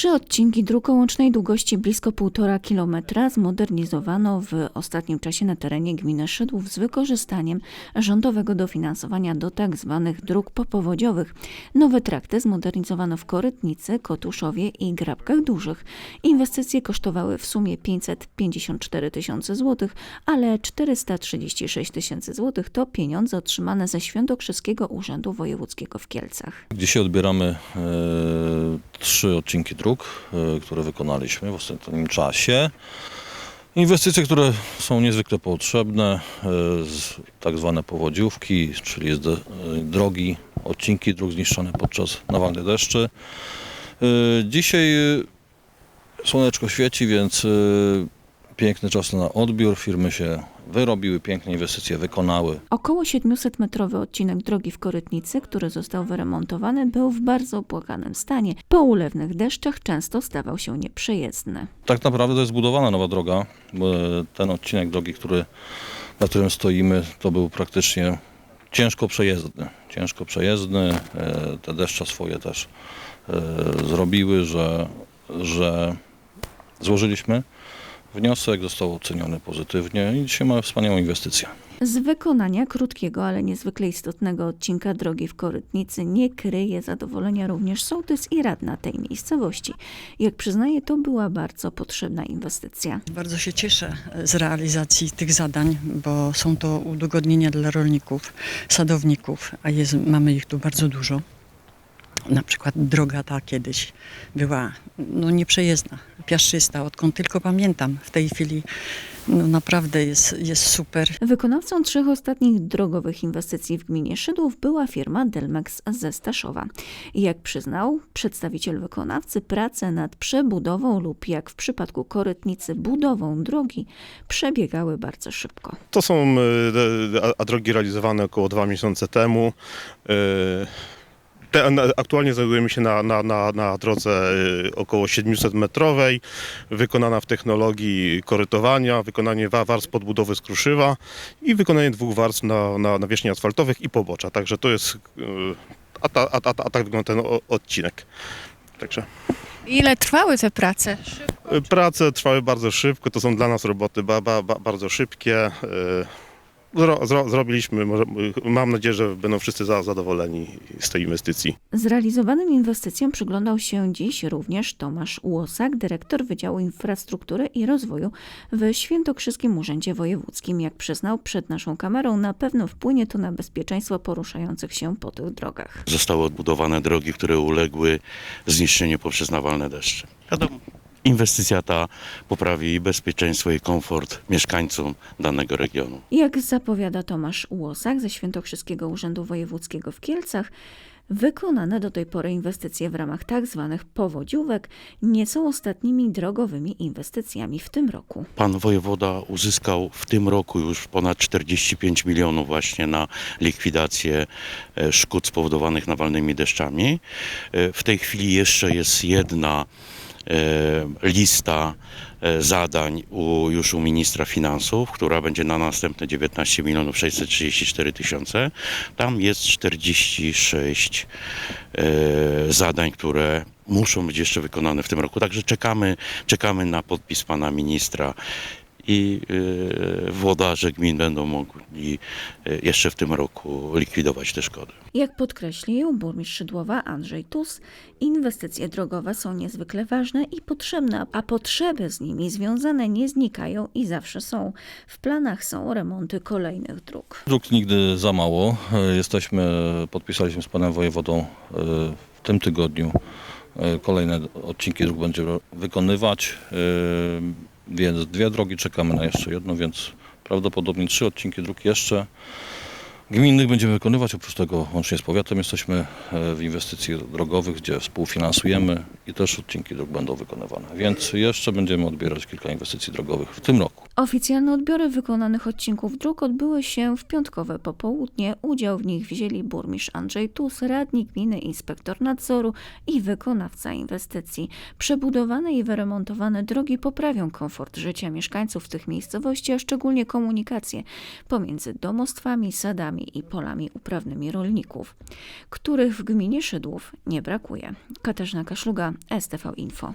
Trzy odcinki dróg łącznej długości blisko 1,5 kilometra zmodernizowano w ostatnim czasie na terenie gminy Szydłów z wykorzystaniem rządowego dofinansowania do tzw. dróg popowodziowych. Nowe trakty zmodernizowano w Korytnicy, Kotuszowie i Grabkach Dużych. Inwestycje kosztowały w sumie 554 tysiące złotych, ale 436 tysięcy złotych to pieniądze otrzymane ze Świętokrzyskiego Urzędu Wojewódzkiego w Kielcach. Dzisiaj odbieramy e, trzy odcinki dróg, e, które wykonaliśmy w ostatnim czasie. Inwestycje, które są niezwykle potrzebne, z, tak zwane powodziówki, czyli e, drogi, odcinki dróg zniszczone podczas nawalnych deszczy. Dzisiaj słoneczko świeci, więc piękny czas na odbiór. Firmy się wyrobiły, piękne inwestycje wykonały. Około 700-metrowy odcinek drogi w Korytnicy, który został wyremontowany, był w bardzo opłakanym stanie. Po ulewnych deszczach często stawał się nieprzejezdny. Tak naprawdę to jest zbudowana nowa droga, bo ten odcinek drogi, który, na którym stoimy, to był praktycznie ciężko przejezdny. Ciężko przejezdny. E, Te deszcze swoje też e, zrobiły, że, że złożyliśmy wniosek, został oceniony pozytywnie i dzisiaj mamy wspaniałą inwestycję. Z wykonania krótkiego, ale niezwykle istotnego odcinka drogi w Korytnicy nie kryje zadowolenia również sołtys i radna tej miejscowości. Jak przyznaje, to była bardzo potrzebna inwestycja. Bardzo się cieszę z realizacji tych zadań, bo są to udogodnienia dla rolników, sadowników, a jest, mamy ich tu bardzo dużo. Na przykład droga ta kiedyś była no, nieprzejezdna, piaszczysta, odkąd tylko pamiętam. W tej chwili no, naprawdę jest, jest super. Wykonawcą trzech ostatnich drogowych inwestycji w gminie Szydłów była firma Delmex ze Staszowa. Jak przyznał przedstawiciel wykonawcy, prace nad przebudową lub jak w przypadku Korytnicy budową drogi przebiegały bardzo szybko. To są y, a- a drogi realizowane około dwa miesiące temu. Y, Te, na- aktualnie znajdujemy się na, na, na, na drodze y, około 700 metrowej, wykonana w technologii korytowania, wykonanie wa- warstw podbudowy z kruszywa i wykonanie dwóch warstw na, na, na wierzchni asfaltowych i pobocza. Także to jest, y, a, ta, a, a, a tak wygląda ten odcinek. Także Ile trwały te prace? y, prace trwały bardzo szybko, to są dla nas roboty ba, ba, ba, bardzo szybkie. Zro, zro, zrobiliśmy, może, mam nadzieję, że będą wszyscy za, zadowoleni z tej inwestycji. Zrealizowanym inwestycjom przyglądał się dziś również Tomasz Łosak, dyrektor Wydziału Infrastruktury i Rozwoju w Świętokrzyskim Urzędzie Wojewódzkim. Jak przyznał przed naszą kamerą, na pewno wpłynie to na bezpieczeństwo poruszających się po tych drogach. Zostały odbudowane drogi, które uległy zniszczeniu poprzez nawalne deszcze. Wiadomo, inwestycja ta poprawi bezpieczeństwo i komfort mieszkańcom danego regionu. Jak zapowiada Tomasz Łosak ze Świętokrzyskiego Urzędu Wojewódzkiego w Kielcach, wykonane do tej pory inwestycje w ramach tzw. powodziówek nie są ostatnimi drogowymi inwestycjami w tym roku. Pan wojewoda uzyskał w tym roku już ponad 45 milionów właśnie na likwidację e, szkód spowodowanych nawalnymi deszczami. E, W tej chwili jeszcze jest jedna lista e, zadań u, już u ministra finansów, która będzie na następne 19 milionów 634 tysiące. Tam jest 46 e, zadań, które muszą być jeszcze wykonane w tym roku. Także czekamy, czekamy na podpis pana ministra i e, włodarze gmin będą mogli e, jeszcze w tym roku likwidować te szkody. Jak podkreślił burmistrz Szydłowa Andrzej Tus, inwestycje drogowe są niezwykle ważne i potrzebne, a potrzeby z nimi związane nie znikają i zawsze są. W planach są remonty kolejnych dróg. Dróg nigdy za mało. E, Jesteśmy, podpisaliśmy z panem wojewodą e, w tym tygodniu e, kolejne odcinki dróg będziemy wykonywać, więc dwie drogi, czekamy na jeszcze jedną, więc prawdopodobnie trzy odcinki dróg jeszcze gminnych będziemy wykonywać. Oprócz tego łącznie z powiatem jesteśmy e, w inwestycji drogowych, gdzie współfinansujemy i też odcinki dróg będą wykonywane. Więc jeszcze będziemy odbierać kilka inwestycji drogowych w tym roku. Oficjalne odbiory wykonanych odcinków dróg odbyły się w piątkowe popołudnie. Udział w nich wzięli burmistrz Andrzej Tus, radnik gminy, inspektor nadzoru i wykonawca inwestycji. Przebudowane i wyremontowane drogi poprawią komfort życia mieszkańców tych miejscowości, a szczególnie komunikację pomiędzy domostwami, sadami i polami uprawnymi rolników, których w gminie Szydłów nie brakuje. Katarzyna Kaszluga, STV Info.